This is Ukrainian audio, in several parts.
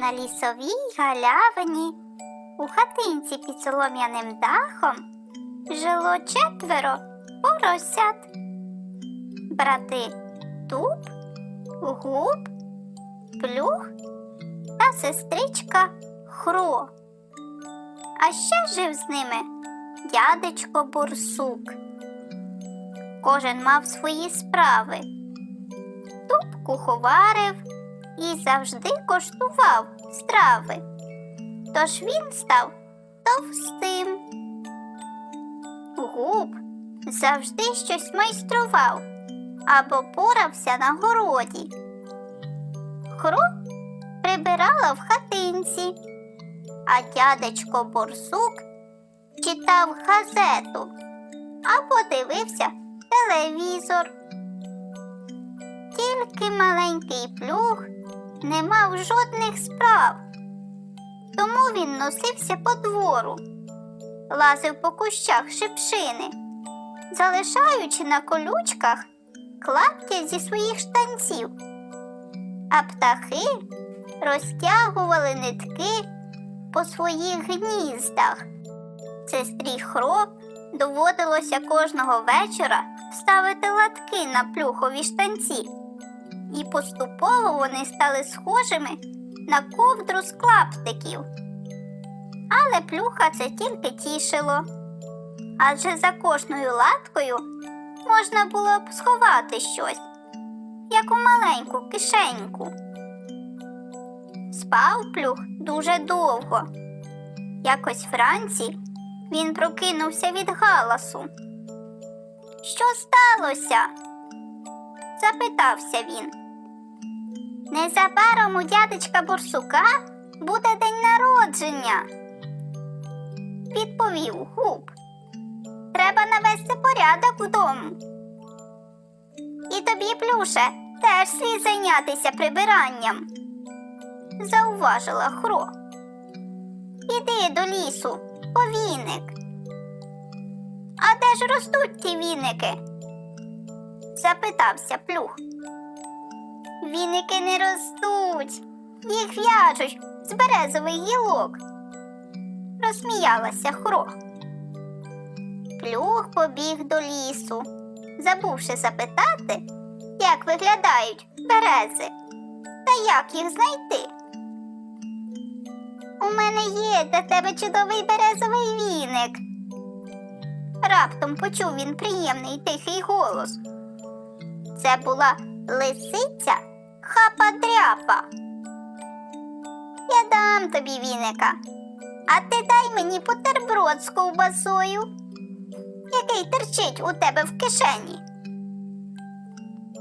На лісовій галявині у хатинці під солом'яним дахом жило четверо поросят. Брати Дуб, Губ, Плюх та сестричка Хро. А ще жив з ними дядечко Бурсук. Кожен мав свої справи. Дуб куховарив і завжди коштував страви. Тож він став товстим. Губ завжди щось майстрував або порався на городі. Хро прибирала в хатинці, а дядечко Борсук читав газету або дивився телевізор. Тільки маленький плюх не мав жодних справ, тому він носився по двору, лазив по кущах шипшини, залишаючи на колючках клаптя зі своїх штанців, а птахи розтягували нитки по своїх гніздах. Сестрі Хро доводилося кожного вечора ставити латки на плюхові штанці, і поступово вони стали схожими на ковдру з клаптиків. Але плюха це тільки тішило, адже за кожною латкою можна було б сховати щось, як у маленьку кишеньку. Спав плюх дуже довго. Якось вранці він прокинувся від галасу. Що сталося? запитався він. Незабаром у дядечка Борсука буде день народження, відповів губ. Треба навести порядок вдома. І тобі, плюше, теж слід зайнятися прибиранням, зауважила Хро. Іди до лісу, по віник. А де ж ростуть ті віники? запитався плюх. Віники не ростуть, їх в'яжуть з березових гілок. Розсміялася Хро. Плюх побіг до лісу, забувши запитати, як виглядають берези та як їх знайти. У мене є для тебе чудовий березовий віник. Раптом почув він приємний тихий голос. Це була лисиця хапа-дряпа. Я дам тобі віника, а ти дай мені бутерброд з ковбасою, який терчить у тебе в кишені.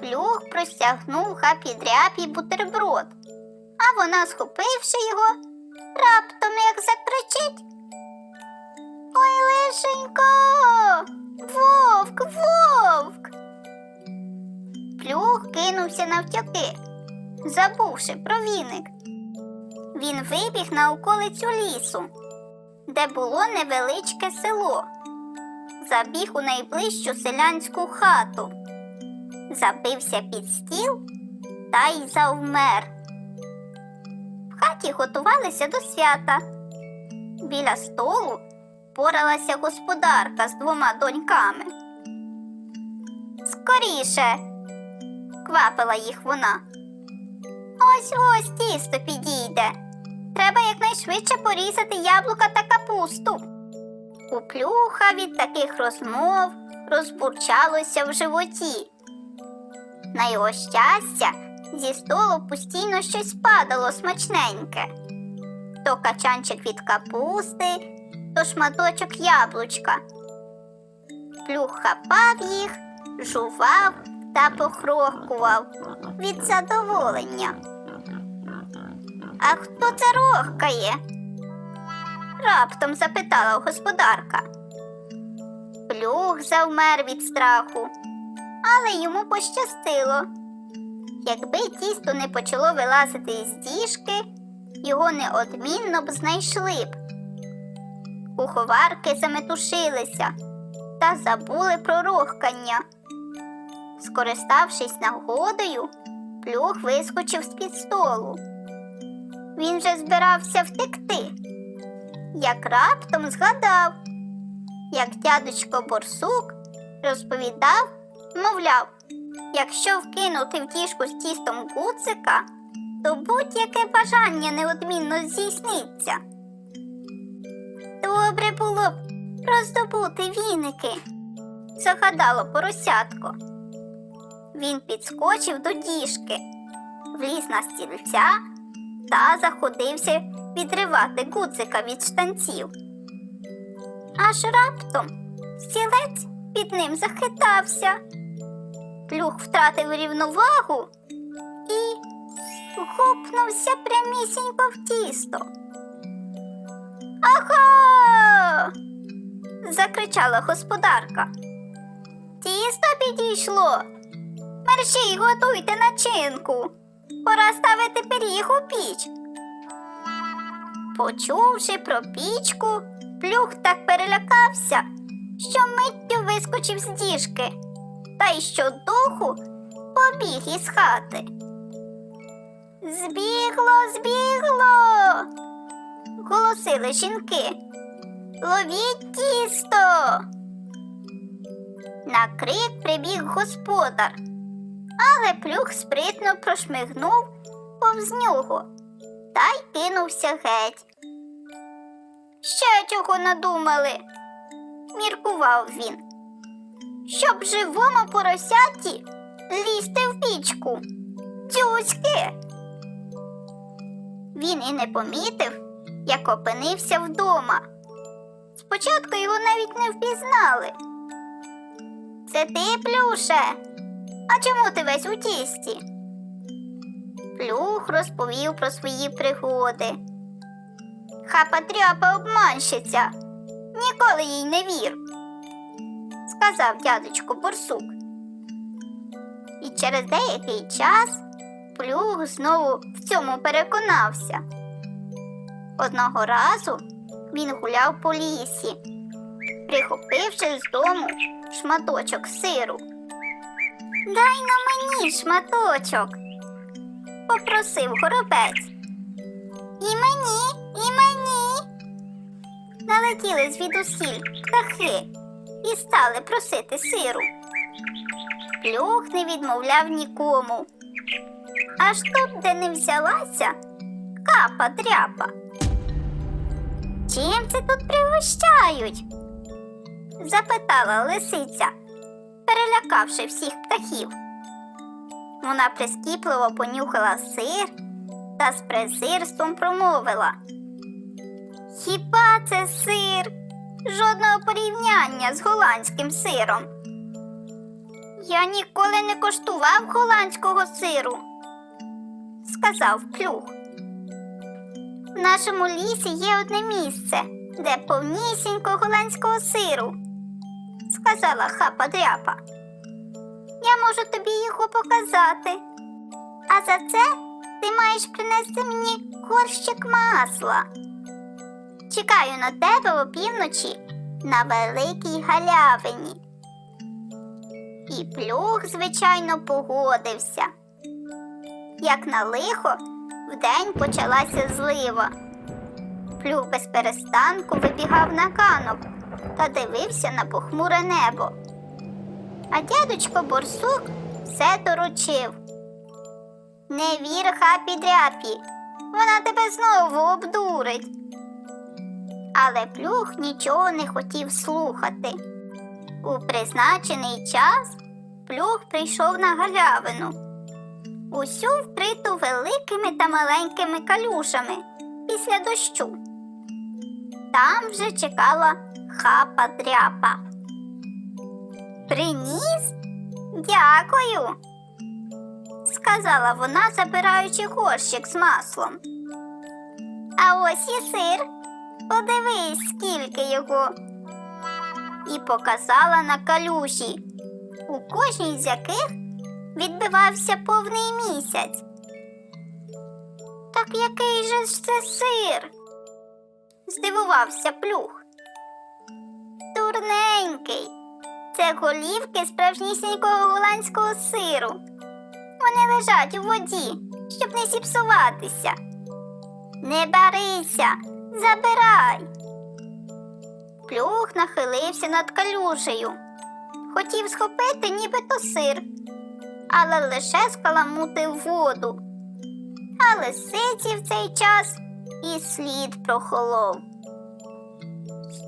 Плюх простягнув хапі-дряпі бутерброд, а вона, схопивши його, раптом як закричить. Ой, лишенько, вовк, вовк. Плюх кинувся навтяки, забувши про віник. Він вибіг на околицю лісу, де було невеличке село. Забіг у найближчу селянську хату, забився під стіл та й завмер. В хаті готувалися до свята. Біля столу поралася господарка з двома доньками. Скоріше, квапила їх вона. Ось ось тісто підійде. Треба якнайшвидше порізати яблука та капусту. У плюха від таких розмов розбурчалося в животі. На його щастя, зі столу постійно щось падало смачненьке. То качанчик від капусти, то шматочок яблучка. Плюх хапав їх, жував та похрохкував від задоволення. А хто це рохкає? Раптом запитала господарка. Плюх завмер від страху, але йому пощастило. Якби тісто не почало вилазити із діжки, його неодмінно б знайшли б. Куховарки заметушилися та забули про рохкання. Скориставшись нагодою, плюх вискочив з-під столу. Він же збирався втекти, як раптом згадав, як дядечко Борсук розповідав, мовляв, якщо вкинути в діжку з тістом гуцика, то будь-яке бажання неодмінно здійсниться. Добре було б роздобути віники, загадало поросятко. Він підскочив до діжки, вліз на стільця та заходився відривати гуцика від штанців. Аж раптом стілець під ним захитався. Плюх втратив рівновагу і гупнувся прямісінько в тісто. Ага. закричала господарка. Тісто підійшло. Мерщій готуйте начинку. Пора ставити пиріг у піч. Почувши про пічку, плюх так перелякався, що миттю вискочив з діжки, та й щодуху побіг із хати. Збігло, збігло. голосили жінки. Ловіть тісто. На крик прибіг господар, але плюх спритно прошмигнув повз нього та й кинувся геть. Ще чого надумали, міркував він. Щоб живому поросяті лізти в пічку. Цюськи. Він і не помітив, як опинився вдома. Спочатку його навіть не впізнали. Це ти, Плюше? А чому ти весь у тісті? Плюх розповів про свої пригоди. Хапа тряпа обманщиця. Ніколи їй не вір, сказав дядечко Борсук. І через деякий час плюх знову в цьому переконався. Одного разу він гуляв по лісі, прихопивши з дому шматочок сиру. Дай на мені шматочок, попросив горобець. І мені, і мені. Налетіли звідусіль птахи і стали просити сиру. Плюх не відмовляв нікому. Аж тут, де не взялася, капа дряпа. Чим це тут пригощають? запитала лисиця, перелякавши всіх птахів. Вона прискіпливо понюхала сир та з презирством промовила. Хіба це сир? Жодного порівняння з голландським сиром. Я ніколи не коштував голландського сиру, сказав плюх. В нашому лісі є одне місце, де повнісінько голландського сиру, сказала хапа дряпа. Я можу тобі його показати. А за це ти маєш принести мені горщик масла. Чекаю на тебе опівночі на великій галявині. І плюх, звичайно, погодився. Як на лихо, вдень почалася злива. Плюх без перестанку вибігав на ганок та дивився на похмуре небо. А дядечко Борсук все доручив. Не вір хапі дряпі, вона тебе знову обдурить. Але плюх нічого не хотів слухати. У призначений час плюх прийшов на галявину, усю вкриту великими та маленькими калюшами після дощу. Там вже чекала хапа дряпа. Приніс? Дякую, сказала вона, забираючи горщик з маслом. А ось і сир. Подивись, скільки його. І показала на калюші, у кожній з яких відбивався повний місяць. Так який же ж це сир? здивувався плюх. Дурненький. Це голівки справжнісінького голландського сиру. Вони лежать у воді, щоб не зіпсуватися. Не барися, забирай. Плюх нахилився над калюжею. Хотів схопити нібито сир, але лише скаламутив воду. А лисиці в цей час і слід прохолов.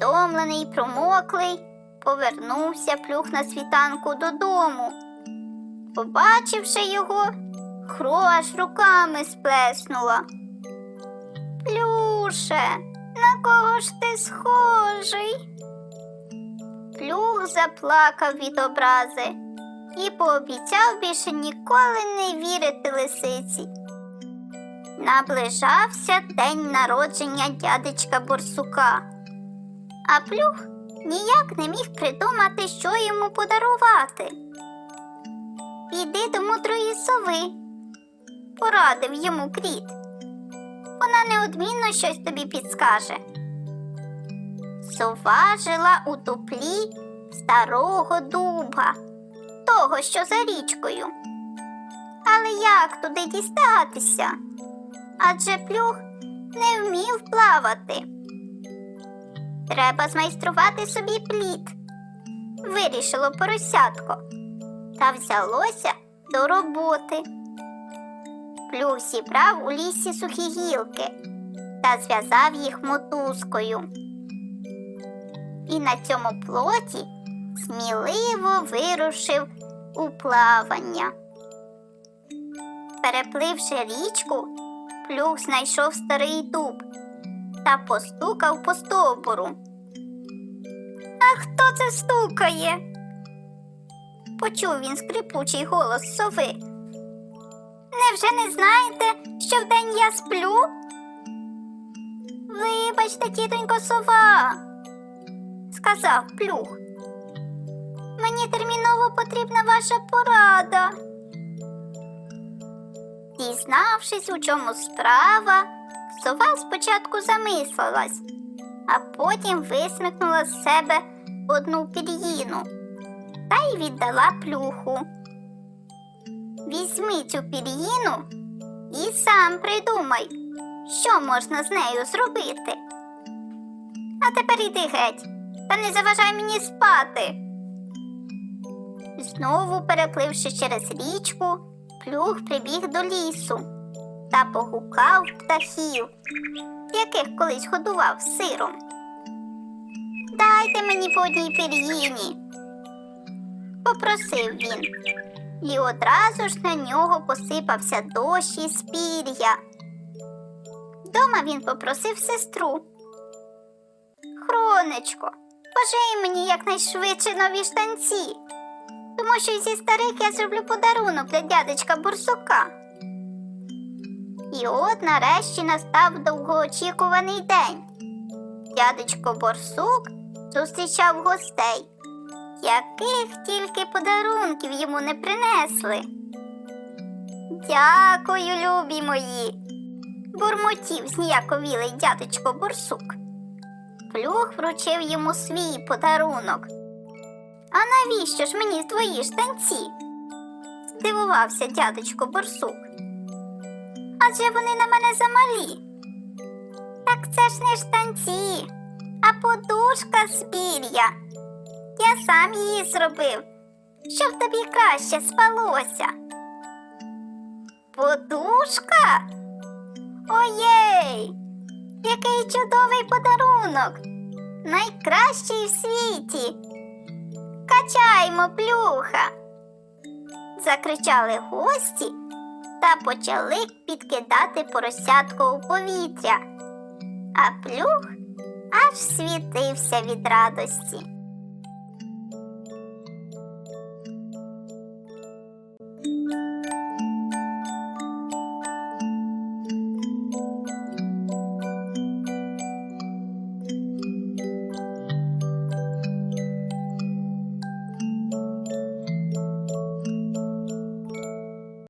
Стомлений, промоклий, повернувся плюх на світанку додому. Побачивши його, Хро руками сплеснула. Плюше, на кого ж ти схожий? Плюх заплакав від образи і пообіцяв більше ніколи не вірити лисиці. Наближався день народження дядечка Борсука, а плюх ніяк не міг придумати, що йому подарувати. Піди до мудрої сови, порадив йому кріт. Вона неодмінно щось тобі підскаже. Сова жила у дуплі старого дуба, того, що за річкою. Але як туди дістатися? Адже плюх не вмів плавати. Треба змайструвати собі плід, вирішило поросятко, та взялося до роботи. Плюх зібрав у лісі сухі гілки та зв'язав їх мотузкою. І на цьому плоті сміливо вирушив у плавання. Перепливши річку, плюх знайшов старий дуб та постукав по стовбуру. А хто це стукає? Почув він скрипучий голос сови. Невже не знаєте, що вдень я сплю? Вибачте, тітонько сова, сказав плюх. Мені терміново потрібна ваша порада. Дізнавшись, у чому справа, сова спочатку замислилась, а потім висмикнула з себе одну пір'їну та й віддала плюху. Візьми цю пір'їну і сам придумай, що можна з нею зробити. А тепер іди геть, та не заважай мені спати. Знову перепливши через річку, плюх прибіг до лісу та погукав птахів, яких колись годував сиром. Дайте мені по одній пір'їні, попросив він, і одразу ж на нього посипався дощ із пір'я. Вдома він попросив сестру. Хронечко, пожий мені якнайшвидше нові штанці, тому що зі старих я зроблю подарунок для дядечка Бурсука. І от нарешті настав довгоочікуваний день. Дядечко Борсук зустрічав гостей, яких тільки подарунків йому не принесли. Дякую, любі мої, бурмотів зніяковілий дядечко Борсук. Плюх вручив йому свій подарунок. А навіщо ж мені твої штанці? здивувався дядечко Борсук. Адже вони на мене замалі. Так це ж не штанці, а подушка з пір'я. Я сам її зробив, щоб тобі краще спалося. Подушка? Оєй, який чудовий подарунок! Найкращий в світі. Качаймо, плюха. Закричали гості та почали підкидати поросятку у повітря, а плюх аж світився від радості.